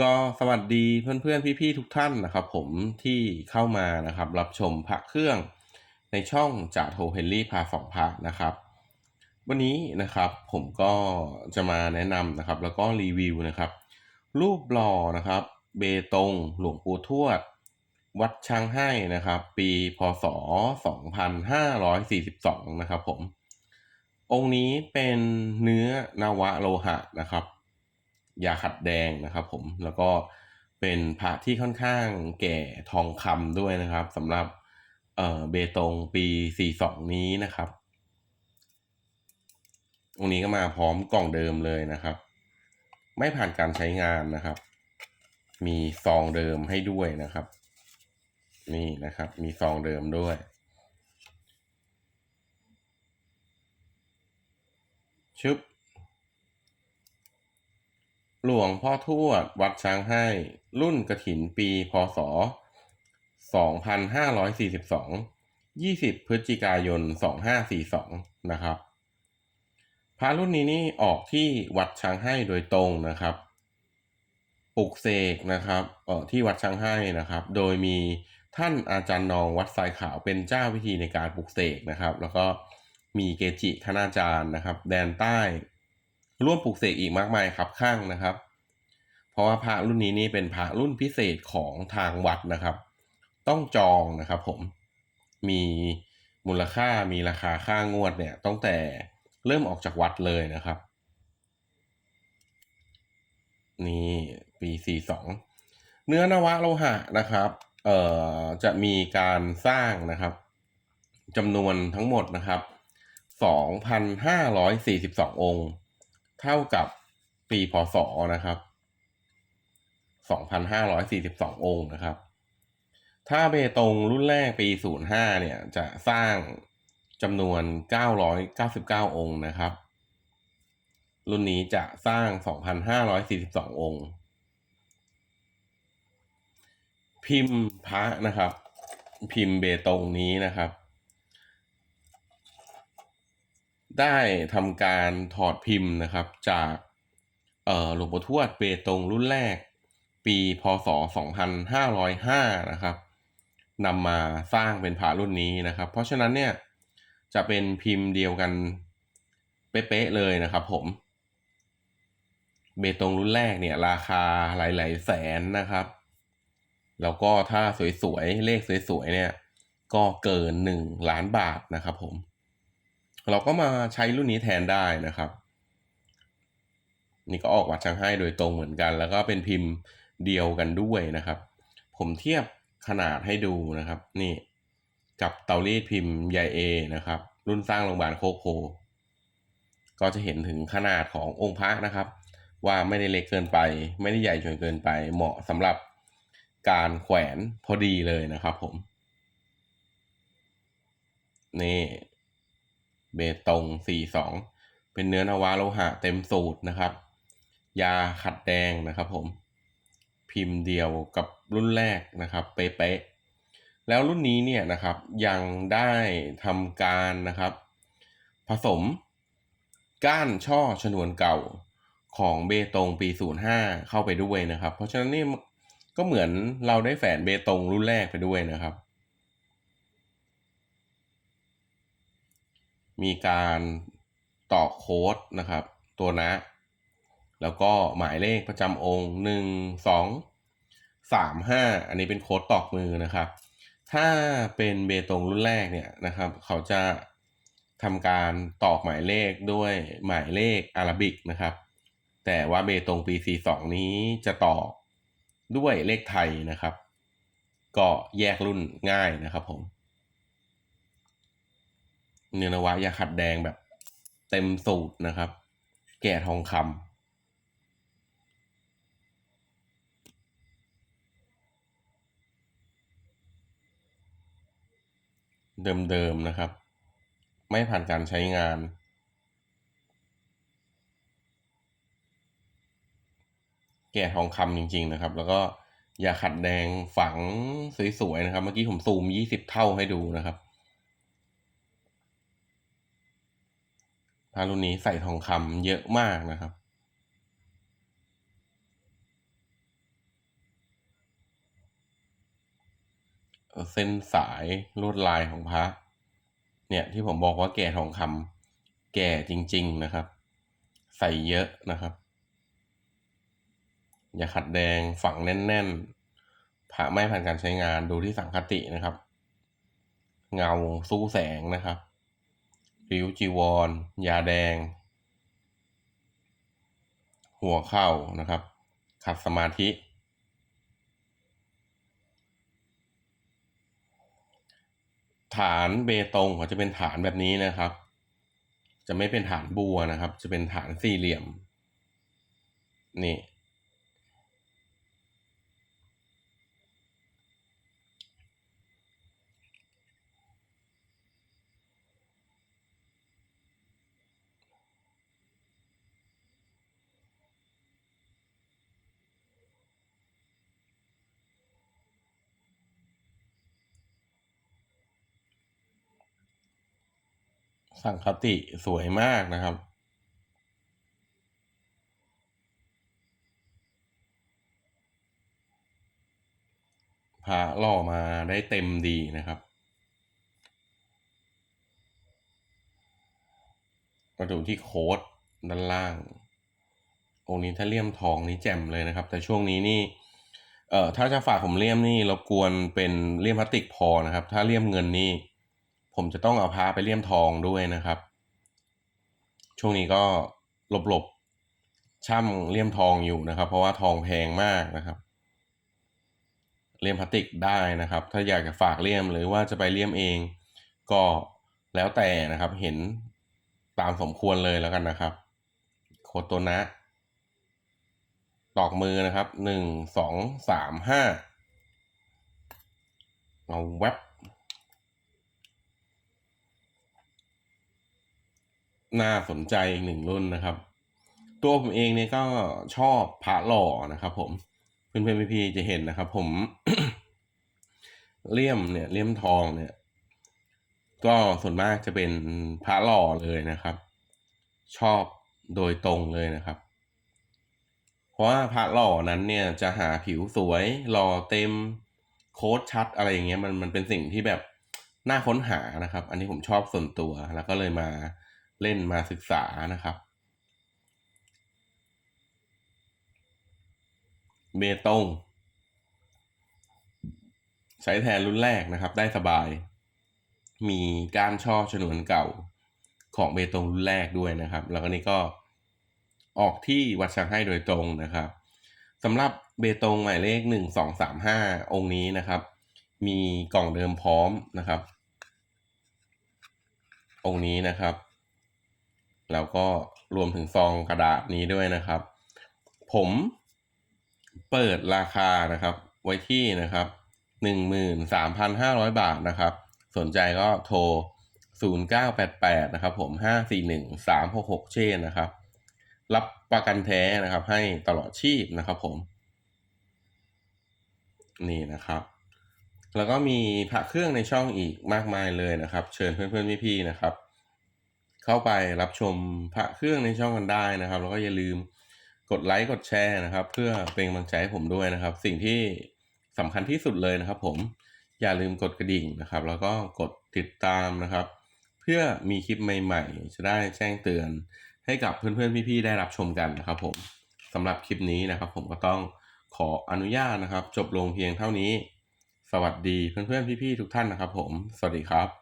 ก็สวัสดีเพื่อนๆ พี่ๆ ทุกท่านนะครับ ผมที่เข้ามานะครับ รับชมพระเครื่องในช่องจ่าโทเฮนรี่พาสองพระนะครับ วันนี้นะครับผมก็จะมาแนะนำนะครับ แล้วก็รีวิวนะครับ รูปหล่อนะครับ เบตง หลวงปู่ทวด วัดช้างให้นะครับ ปีพศ 2542 นะครับผมองค์นี้เป็นเนื้อนวะโลหะนะครับ ยาขัดแดงนะครับผมแล้วก็เป็นพระที่ค่อนข้างแก่ทองคำด้วยนะครับสำหรับเอ่อเบตงปี 42 นี้นะครับองนี้ก็มาพร้อมกล่องเดิมเลยนะครับ ไม่ผ่านการใช้งานนะครับ มีซองเดิมให้ด้วยนะครับ นี่นะครับ มีซองเดิมด้วยชึบ หลวงพ่อทวดวัดช้างให้ รุ่นกระถินปีพศ 2542 20 พฤศจิกายน 2542 นะครับ พระรุ่นนี้นี่ออกที่วัดช้างให้โดยตรงนะครับปลุกเสกนะครับเอ่อที่วัดช้างให้นะครับ โดยมีท่านอาจารย์นองวัดทรายขาวเป็นเจ้าพิธีในการปลุกเสกนะครับ แล้วก็มีเกจิคณาจารย์นะครับ แดนใต้ ร่วมปลุกเสกอีกมากมายครับข้างนะครับ เพราะว่าพระรุ่นนี้นี่เป็นพระรุ่นพิเศษของทางวัดนะครับ ต้องจองนะครับ ผมมีมูลค่ามีราคาค่างวดเนี่ยตั้งแต่เริ่มออกจากวัดเลยนะครับ นี่ปี 42 เนื้อนวะโลหะนะครับ เอ่อจะมีการสร้างนะครับจำนวนทั้งหมดนะครับ 2,542 องค์ เท่ากับปีพศนะครับ 2,542 องค์นะครับ ถ้าเบตงรุ่นแรกปี 05 เนี่ย จะสร้างจำนวน 999 องค์นะครับ รุ่นนี้จะสร้าง 2,542 องค์ พิมพ์พระนะครับ พิมพ์เบตงนี้นะครับ ได้ทำการถอดพิมพ์นะครับจากหลวงปู่ทวดเบตงรุ่นแรก ปีพศ 2505 นะครับนำมาสร้างเป็นพระรุ่นนี้นะครับ เพราะฉะนั้นเนี่ยจะเป็นพิมพ์เดียวกันเป๊ะๆเลยนะครับผม เบตงรุ่นแรกเนี่ยราคาหลายๆแสนนะครับ แล้วก็ถ้าสวยๆ เลขสวยๆเนี่ยก็เกินหนึ่งล้านบาทนะครับผม เราก็มาใช้รุ่นนี้แทนได้นะครับ นี่ก็ออกวัดช่างให้โดยตรงเหมือนกัน แล้วก็เป็นพิมพ์เดียวกันด้วยนะครับ ผมเทียบขนาดให้ดูนะครับ นี่กับเตารีดพิมพ์ใหญ่เอนะครับ รุ่นสร้างโรงพยาบาลโคกโพก็จะเห็นถึงขนาดขององค์พระนะครับ ว่าไม่ได้เล็กเกินไป ไม่ได้ใหญ่จนเกินไป เหมาะสำหรับการแขวนพอดีเลยนะครับผม นี่ เบตง 42 เป็นเนื้อนวะโลหะเต็มสูตรนะครับ ยาขัดแดงนะครับผม พิมพ์เดียวกับรุ่นแรกนะครับเป๊ะๆแล้วรุ่นนี้เนี่ยนะครับยังได้ทำการนะครับ ผสมก้านช่อชนวนเก่าของเบตงปี 05 เข้าไปด้วยนะครับ เพราะฉะนั้นนี่ก็เหมือนเราได้แฝนเบตงรุ่นแรกไปด้วยนะครับ มีการต่อโค้ดนะครับ ตัวนะ แล้วก็หมายเลขประจำองค์หนึ่งสองสามห้าอันนี้เป็นโค้ดตอกมือนะครับ ถ้าเป็นเบตงรุ่นแรกเนี่ยนะครับ เขาจะทำการตอกหมายเลขด้วยหมายเลขอาราบิกนะครับ แต่ว่าเบตงปี 42 นี้จะตอกด้วยเลขไทยนะครับ ก็แยกรุ่นง่ายนะครับผม เนื้อนวะยาขัดแดงแบบเต็มสูตรนะครับ แก่ทองคำเดิมๆนะครับ ไม่ผ่านการใช้งานแก่ทองคำจริง ๆ นะครับ แล้วก็ยาขัดแดงฝังสวยๆนะครับ เมื่อกี้ผมซูม20เท่าให้ดูนะครับ พระรุ่นนี้ใส่ทองคำเยอะมากนะครับ เส้นสายลวดลายของพระ เนี่ยที่ผมบอกว่าแก่ทองคำแก่จริง ๆนะครับ ใส่เยอะนะครับ อย่าขัดแดงฝังแน่นๆผ่าไม่ผ่านการใช้งานดูที่สังคตินะครับ เงาสู้แสงนะครับ ริ้วจีวร ยาแดง หัวเข่านะครับ ขัดสมาธิ ฐานเบตงเขาจะเป็นฐานแบบนี้นะครับ จะไม่เป็นฐานบัวนะครับ จะเป็นฐานสี่เหลี่ยม นี่ สังคติสวยมากนะครับ พระหล่อมาได้เต็มดีนะครับ มาดูที่โค้ดด้านล่าง องค์นี้ถ้าเลี่ยมทองนี่แจ่มเลยนะครับ แต่ช่วงนี้นี่เอ่อถ้าจะฝากผมเลี่ยมนี่รบกวนเป็นเลี่ยมพลาสติกพอนะครับ ถ้าเลี่ยมเงินนี่ ผมจะต้องเอาพาไปเลี่ยมทองด้วยนะครับ ช่วงนี้ก็หลบหลบๆช่ำเลี่ยมทองอยู่นะครับ เพราะว่าทองแพงมากนะครับ เลี่ยมพลาสติกได้นะครับ ถ้าอยากจะฝากเลี่ยมหรือว่าจะไปเลี่ยมเอง ก็แล้วแต่นะครับเห็นตามสมควรเลยแล้วกันนะครับ โคโตนะตอกมือนะครับหนึ่งสองสามห้าเอาแว็บ น่าสนใจอีกหนึ่งรุ่นนะครับ ตัวผมเองเนี่ยก็ชอบพระหล่อนะครับผมเพื่อนๆพี่จะเห็นนะครับ ผมเลี่ยมเนี่ยเลี่ยมทองเนี่ย ก็ส่วนมากจะเป็นพระหล่อเลยนะครับ ชอบโดยตรงเลยนะครับ เพราะว่าพระหล่อนั้นเนี่ยจะหาผิวสวยหล่อเต็มโค้ดชัดอะไรอย่างเงี้ยมันมันเป็นสิ่งที่แบบน่าค้นหานะครับ อันนี้ผมชอบส่วนตัวแล้วก็เลยมา เล่นมาศึกษานะครับ เบตง ใช้แทนรุ่นแรกนะครับ ได้สบาย มีก้านช่อชนวนเก่าของเบตงรุ่นแรกด้วยนะครับ แล้วก็นี่ก็ออกที่วัดช้างให้โดยตรงนะครับสำหรับเบตงหมายเลขหนึ่งสองสามห้าองค์นี้นะครับ มีกล่องเดิมพร้อมนะครับ องค์นี้นะครับ แล้วก็รวมถึงซองกระดาษนี้ด้วยนะครับ ผมเปิดราคานะครับ ไว้ที่นะครับหนึ่งหมื่นสามพันห้าร้อยบาทนะครับ สนใจก็โทรศูนย์เก้าแปดแปดนะครับผมห้าสี่หนึ่งสามหกหกเช่นนะครับ รับประกันแท้นะครับให้ตลอดชีพนะครับผม นี่นะครับแล้วก็มีพระเครื่องในช่องอีกมากมายเลยนะครับ เชิญเพื่อนๆพี่ๆนะครับ เข้าไปรับชมพระเครื่องในช่องกันได้นะครับ แล้วก็อย่าลืมกดไลค์กดแชร์นะครับ เพื่อเป็นกำลังใจให้ผมด้วยนะครับ สิ่งที่สำคัญที่สุดเลยนะครับ ผมอย่าลืมกดกระดิ่งนะครับ แล้วก็กดติดตามนะครับ เพื่อมีคลิปใหม่ ๆ จะได้แจ้งเตือนให้กับเพื่อนๆพี่ๆได้รับชมกันนะครับ ผมสำหรับคลิปนี้นะครับ ผมก็ต้องขออนุญาตนะครับ จบลงเพียงเท่านี้ สวัสดีเพื่อนๆพี่ๆทุกท่านนะครับ ผม สวัสดีครับ